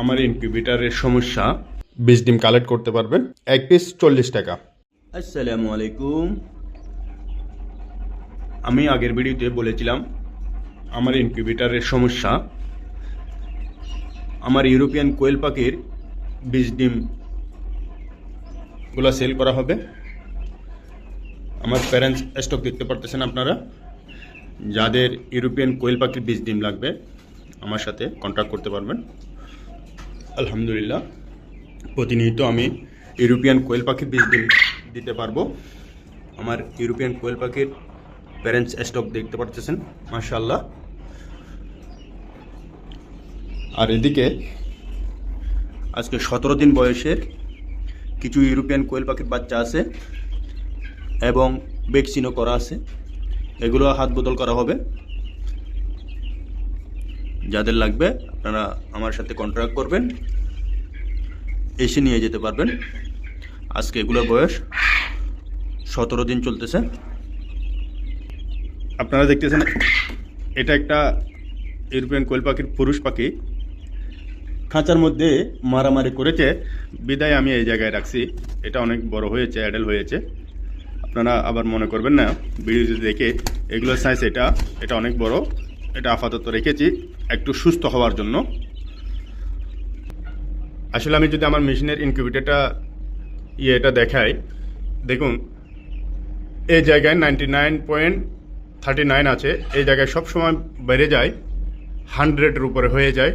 আমার ইনকিউবেটারের সমস্যা। বিশ ডিম কালেক্ট করতে পারবেন এক পিস চল্লিশ টাকা। আসসালামু আলাইকুম। আমি আগের ভিডিওতে বলেছিলাম আমার ইনকিউবেটারের সমস্যা। আমার ইউরোপিয়ান কোয়েল পাখির বিশ ডিমগুলা সেল করা হবে। আমার প্যারেন্টস স্টক দেখতে পারতেছেন আপনারা। যাদের ইউরোপিয়ান কোয়েল পাখির বীজ ডিম লাগবে আমার সাথে কন্ট্যাক্ট করতে পারবেন। আলহামদুলিল্লাহ, প্রতিনিয়ত আমি ইউরোপিয়ান কোয়েল পাখির বীজ দিতে পারব। আমার ইউরোপিয়ান কোয়েল পাখির প্যারেন্টস স্টক দেখতে পারতেছেন মাশাল্লাহ আর এদিকে, আজকে সতেরো দিন বয়সের কিছু ইউরোপিয়ান কোয়েল পাখির বাচ্চা আছে এবং ভ্যাকসিনও করা আছে। এগুলো হাত বদল করা হবে। যাদের লাগবে আপনারা আমার সাথে কন্ট্রাক্ট করবেন, এসে নিয়ে যেতে পারবেন। আজকে এগুলোর বয়স সতেরো দিন চলতেছে। আপনারা দেখতেছেন, এটা একটা ইউরোপিয়ান কোয়েল পাখির পুরুষ পাখি। খাঁচার মধ্যে মারামারি করেছে। বিদায় আমি এই জায়গায় রাখছি। এটা অনেক বড় হয়েছে অ্যাডেল হয়েছে। আপনারা আবার মনে করবেন না, ভিডিওতে দেখে এগুলোর সাইজ এটা এটা অনেক বড়। এটা আপাতত রেখেছি, একটু সুস্থ হওয়ার জন্য। আসলে আমি যদি আমার মেশিনের ইনকিউবেটারটা ইয়ে এটা দেখাই, দেখুন, এই জায়গায় ninety nine point thirty nine আছে, এই জায়গায় সবসময় বেড়ে যায় হান্ড্রেডের উপরে হয়ে যায়,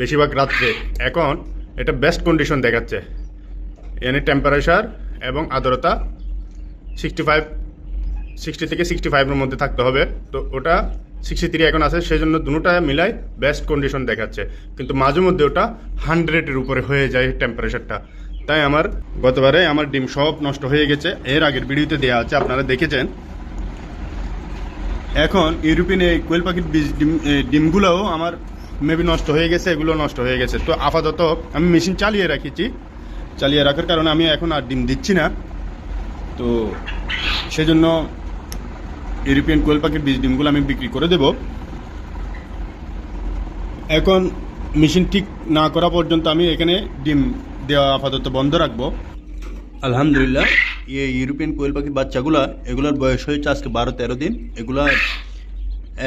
বেশিরভাগ রাত্রে। এখন এটা বেস্ট কন্ডিশন দেখাচ্ছে। এনে টেম্পারেচার এবং আর্দ্রতা সিক্সটি ফাইভ সিক্সটি থেকে সিক্সটি ফাইভের মধ্যে থাকতে হবে। তো ওটা সিক্সটি থ্রি এখন আছে সেই জন্য দুটোটা মিলাই বেস্ট কন্ডিশন দেখাচ্ছে। কিন্তু মাঝে মধ্যে ওটা হান্ড্রেডের উপরে হয়ে যায় টেম্পারেচারটা তাই আমার গতবারে আমার ডিম সব নষ্ট হয়ে গেছে। এর আগের ভিডিওতে দেওয়া আছে, আপনারা দেখেছেন। এখন ইউরোপিয়ান এই কোয়েল পাখির বীজ ডিম ডিমগুলোও আমার মেবি নষ্ট হয়ে গেছে, এগুলো নষ্ট হয়ে গেছে। তো আপাতত আমি মেশিন চালিয়ে রাখেছি। চালিয়ে রাখার কারণে আমি এখন আর ডিম দিচ্ছি না। তো সেজন্য ইউরোপিয়ান কোয়েল পাখির বীজ ডিমগুলো আমি বিক্রি করে দেব। এখন মেশিন ঠিক না করা পর্যন্ত আমি এখানে ডিম দেওয়া আপাতত বন্ধ রাখব। আলহামদুলিল্লাহ এই ইউরোপিয়ান কোয়েল পাখির বাচ্চাগুলা এগুলোর বয়স হয়েছে আজকে বারো তেরো দিন। এগুলা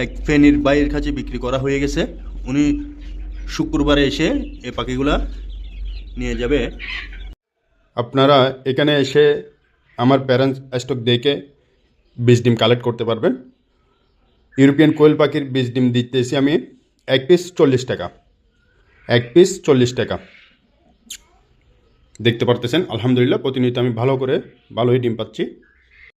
এক ফেনির বাইরের কাছে বিক্রি করা হয়ে গেছে। উনি শুক্রবারে এসে এ পাখিগুলা নিয়ে যাবে। আপনারা এখানে এসে আমার প্যারেন্টস স্টক দেখে বীজ ডিম কালেক্ট করতে পারবেন ইউরোপিয়ান কোয়েল পাখির বীজ ডিম দিতেছি আমি এক পিস চল্লিশ টাকা। এক পিস চল্লিশ টাকা। দেখতে পারতেছেন? আলহামদুলিল্লাহ, প্রতিনিয়ত আমি ভালো করে ভালোই ডিম পাচ্ছি।